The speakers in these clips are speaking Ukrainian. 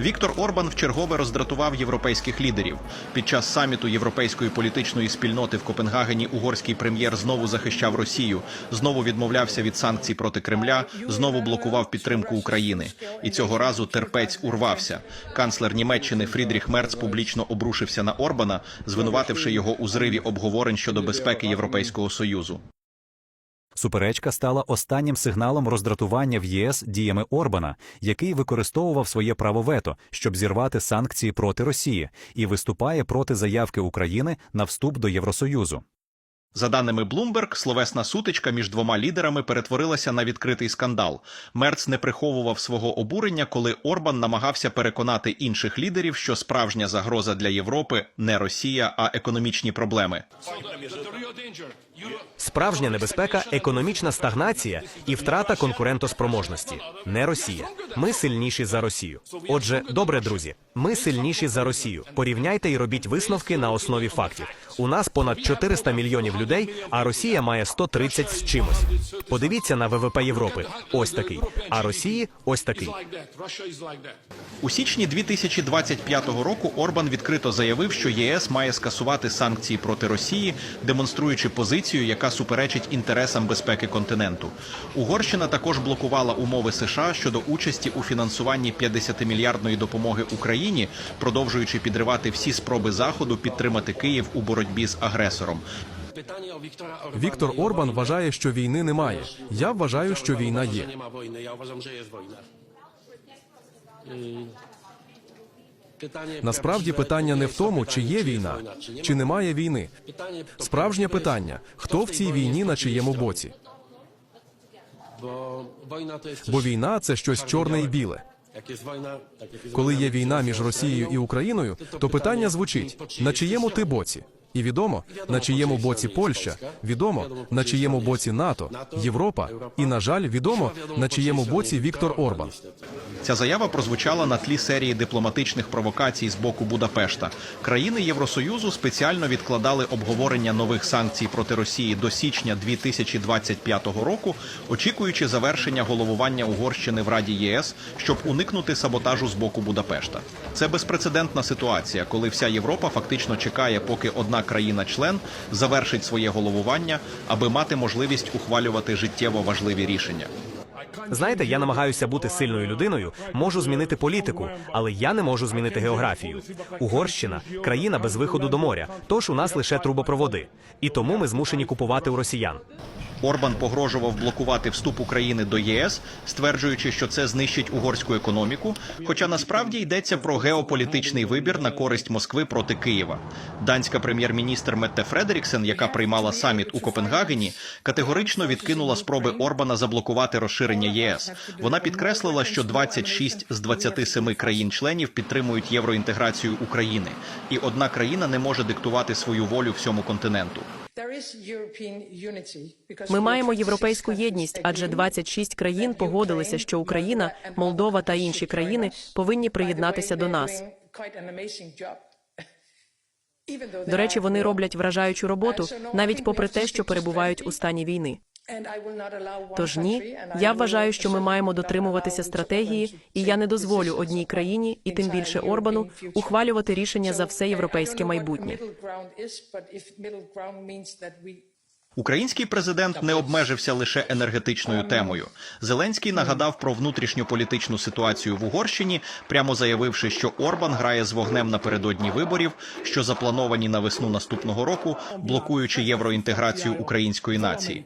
Віктор Орбан вчергове роздратував європейських лідерів. Під час саміту європейської політичної спільноти в Копенгагені угорський прем'єр знову захищав Росію, знову відмовлявся від санкцій проти Кремля, знову блокував підтримку України. І цього разу терпець урвався. Канцлер Німеччини Фрідріх Мерц публічно обрушився на Орбана, звинувативши його у зриві обговорень щодо безпеки Європейського союзу. Суперечка стала останнім сигналом роздратування в ЄС діями Орбана, який використовував своє право вето, щоб зірвати санкції проти Росії, і виступає проти заявки України на вступ до Євросоюзу. За даними Bloomberg, словесна сутичка між двома лідерами перетворилася на відкритий скандал. Мерц не приховував свого обурення, коли Орбан намагався переконати інших лідерів, що справжня загроза для Європи не Росія, а економічні проблеми. Справжня небезпека економічна стагнація і втрата конкурентоспроможності. Не Росія. Ми сильніші за Росію. Отже, добре, друзі, ми сильніші за Росію. Порівняйте і робіть висновки на основі фактів. У нас понад 400 мільйонів людей, а Росія має 130 з чимось. Подивіться на ВВП Європи. Ось такий. А Росії ось такий. У січні 2025 року Орбан відкрито заявив, що ЄС має скасувати санкції проти Росії, демонструючи позицію, яка суперечить інтересам безпеки континенту. Угорщина також блокувала умови США щодо участі у фінансуванні 50-мільярдної допомоги Україні, продовжуючи підривати всі спроби заходу підтримати Київ у боротьбі з агресором. Віктор Орбан вважає, що війни немає. Я вважаю, що війна є. Насправді питання не в тому, чи є війна, чи немає війни. Справжнє питання: хто в цій війні на чиєму боці? Бо війна це щось чорне і біле. Коли є війна між Росією і Україною, то питання звучить: на чиєму ти боці? І відомо, на чиєму боці Польща, відомо, на чиєму боці НАТО, Європа, і, на жаль, відомо, на чиєму боці Віктор Орбан. Ця заява прозвучала на тлі серії дипломатичних провокацій з боку Будапешта. Країни Євросоюзу спеціально відкладали обговорення нових санкцій проти Росії до січня 2025 року, очікуючи завершення головування Угорщини в Раді ЄС, щоб уникнути саботажу з боку Будапешта. Це безпрецедентна ситуація, коли вся Європа фактично чекає, поки одна країна-член завершить своє головування, аби мати можливість ухвалювати життєво важливі рішення. Знаєте, я намагаюся бути сильною людиною, можу змінити політику, але я не можу змінити географію. Угорщина країна без виходу до моря, тож у нас лише трубопроводи. І тому ми змушені купувати у росіян. Орбан погрожував блокувати вступ України до ЄС, стверджуючи, що це знищить угорську економіку. Хоча насправді йдеться про геополітичний вибір на користь Москви проти Києва. Данська прем'єр-міністр Метте Фредеріксен, яка приймала саміт у Копенгагені, категорично відкинула спроби Орбана заблокувати розширення єС. Вона підкреслила, що 26 з 27 країн-членів підтримують євроінтеграцію України, і одна країна не може диктувати свою волю всьому континенту. Ми маємо європейську єдність, адже 26 країн погодилися, що Україна, Молдова та інші країни повинні приєднатися до нас. До речі, вони роблять вражаючу роботу, навіть попри те, що перебувають у стані війни. Тож ні, я вважаю, що ми маємо дотримуватися стратегії, і я не дозволю одній країні, і тим більше Орбану, ухвалювати рішення за все європейське майбутнє. Український президент не обмежився лише енергетичною темою. Зеленський нагадав про внутрішню політичну ситуацію в Угорщині, прямо заявивши, що Орбан грає з вогнем напередодні виборів, що заплановані на весну наступного року, блокуючи євроінтеграцію української нації.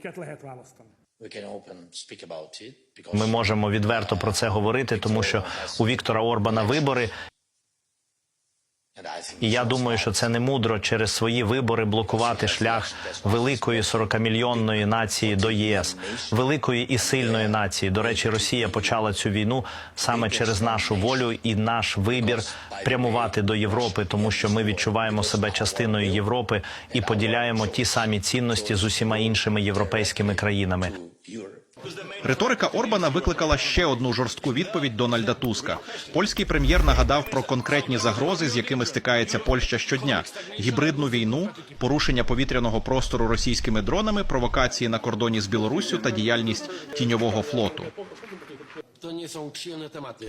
Ми можемо відверто про це говорити, тому що у Віктора Орбана вибори. І я думаю, що це не мудро через свої вибори блокувати шлях великої 40-мільйонної нації до ЄС, великої і сильної нації. До речі, Росія почала цю війну саме через нашу волю і наш вибір прямувати до Європи, тому що ми відчуваємо себе частиною Європи і поділяємо ті самі цінності з усіма іншими європейськими країнами. Риторика Орбана викликала ще одну жорстку відповідь Дональда Туска. Польський прем'єр нагадав про конкретні загрози, з якими стикається Польща щодня: гібридну війну, порушення повітряного простору російськими дронами, провокації на кордоні з Білоруссю та діяльність тіньового флоту.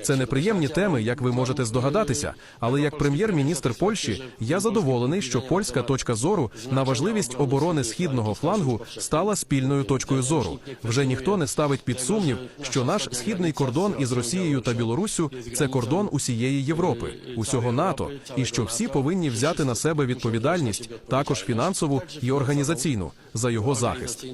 Це неприємні теми, як ви можете здогадатися. Але як прем'єр-міністр Польщі, я задоволений, що польська точка зору на важливість оборони східного флангу стала спільною точкою зору. Вже ніхто не ставить під сумнів, що наш східний кордон із Росією та Білоруссю – це кордон усієї Європи, усього НАТО, і що всі повинні взяти на себе відповідальність, також фінансову і організаційну, за його захист.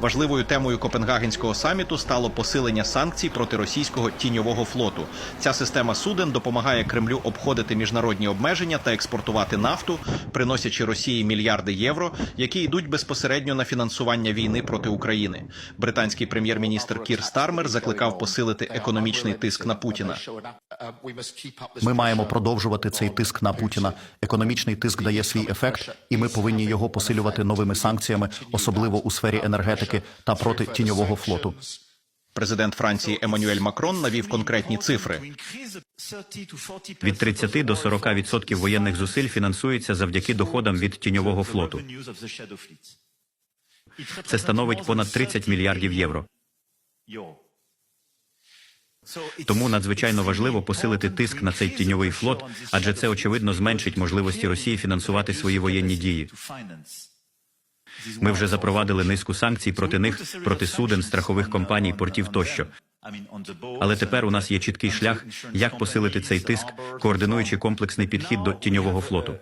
Важливою темою Копенгагенського саміту стало посилення санкцій проти російського тіньового флоту. Ця система суден допомагає Кремлю обходити міжнародні обмеження та експортувати нафту, приносячи Росії мільярди євро, які йдуть безпосередньо на фінансування війни проти України. Британський прем'єр-міністр Кір Стармер закликав посилити економічний тиск на Путіна. Ми маємо продовжувати цей тиск на Путіна. Економічний тиск дає свій ефект, і ми повинні його посилювати новими санкціями, особливо у сфері енергетики та проти тіньового флоту. Президент Франції Еммануель Макрон навів конкретні цифри. Від 30 до 40 відсотків воєнних зусиль фінансується завдяки доходам від тіньового флоту. Це становить понад 30 мільярдів євро. Тому надзвичайно важливо посилити тиск на цей тіньовий флот, адже це очевидно зменшить можливості Росії фінансувати свої воєнні дії. Ми вже запровадили низку санкцій проти них, проти суден, страхових компаній, портів тощо. Але тепер у нас є чіткий шлях, як посилити цей тиск, координуючи комплексний підхід до тіньового флоту.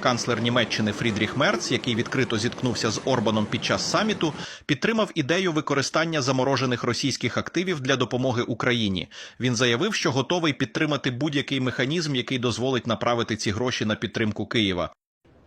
Канцлер Німеччини Фрідріх Мерц, який відкрито зіткнувся з Орбаном під час саміту, підтримав ідею використання заморожених російських активів для допомоги Україні. Він заявив, що готовий підтримати будь-який механізм, який дозволить направити ці гроші на підтримку Києва.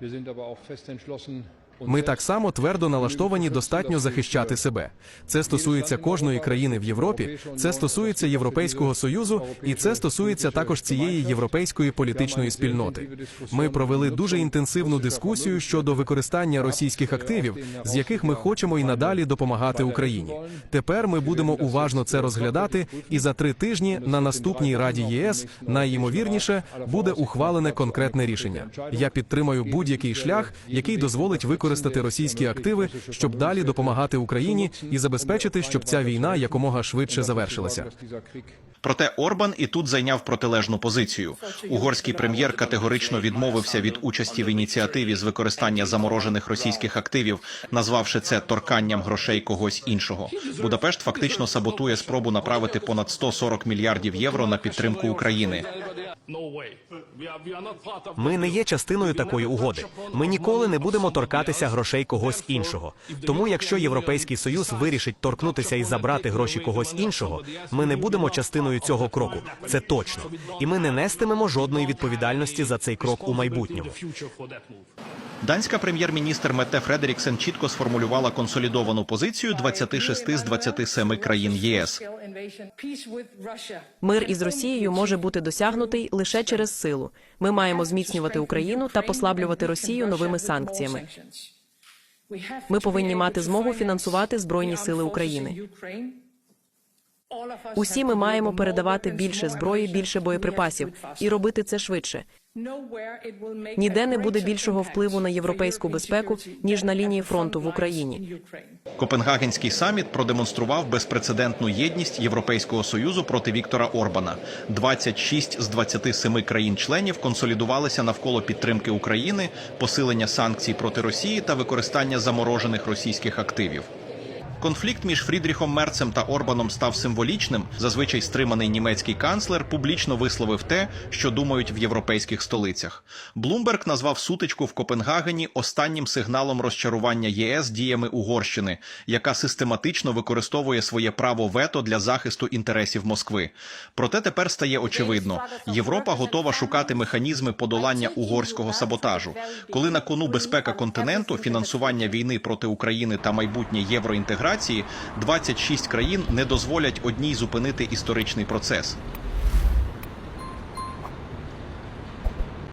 Wir sind aber auch fest entschlossen, Ми так само твердо налаштовані достатньо захищати себе. Це стосується кожної країни в Європі, це стосується Європейського союзу, і це стосується також цієї європейської політичної спільноти. Ми провели дуже інтенсивну дискусію щодо використання російських активів, з яких ми хочемо і надалі допомагати Україні. Тепер ми будемо уважно це розглядати, і за три тижні на наступній раді ЄС найімовірніше буде ухвалене конкретне рішення. Я підтримаю будь-який шлях, який дозволить використати російські активи, щоб далі допомагати Україні і забезпечити, щоб ця війна якомога швидше завершилася. Проте Орбан і тут зайняв протилежну позицію. Угорський прем'єр категорично відмовився від участі в ініціативі з використання заморожених російських активів, назвавши це торканням грошей когось іншого. Будапешт фактично саботує спробу направити понад 140 мільярдів євро на підтримку України. Ми не є частиною такої угоди. Ми ніколи не будемо торкатися грошей когось іншого. Тому, якщо Європейський Союз вирішить торкнутися і забрати гроші когось іншого, ми не будемо частиною цього кроку. Це точно. І ми не нестимемо жодної відповідальності за цей крок у майбутньому. Данська прем'єр-міністр Мете Фредеріксен чітко сформулювала консолідовану позицію 26 з 27 країн ЄС. Мир із Росією може бути досягнутий лише через силу. Ми маємо зміцнювати Україну та послаблювати Росію новими санкціями. Ми повинні мати змогу фінансувати збройні сили України. Усі ми маємо передавати більше зброї, більше боєприпасів і робити це швидше. Ніде не буде більшого впливу на європейську безпеку ніж на лінії фронту в Україні. Копенгагенський саміт продемонстрував безпрецедентну єдність Європейського союзу проти Віктора Орбана. 26 з 27 країн-членів консолідувалися навколо підтримки України, посилення санкцій проти Росії та використання заморожених російських активів. Конфлікт між Фрідріхом Мерцем та Орбаном став символічним. Зазвичай стриманий німецький канцлер публічно висловив те, що думають в європейських столицях. Блумберг назвав сутичку в Копенгагені останнім сигналом розчарування ЄС діями Угорщини, яка систематично використовує своє право вето для захисту інтересів Москви. Проте тепер стає очевидно, Європа готова шукати механізми подолання угорського саботажу, коли на кону безпека континенту, фінансування війни проти України та майбутнє євроінтеграції, 26 країн не дозволять одній зупинити історичний процес.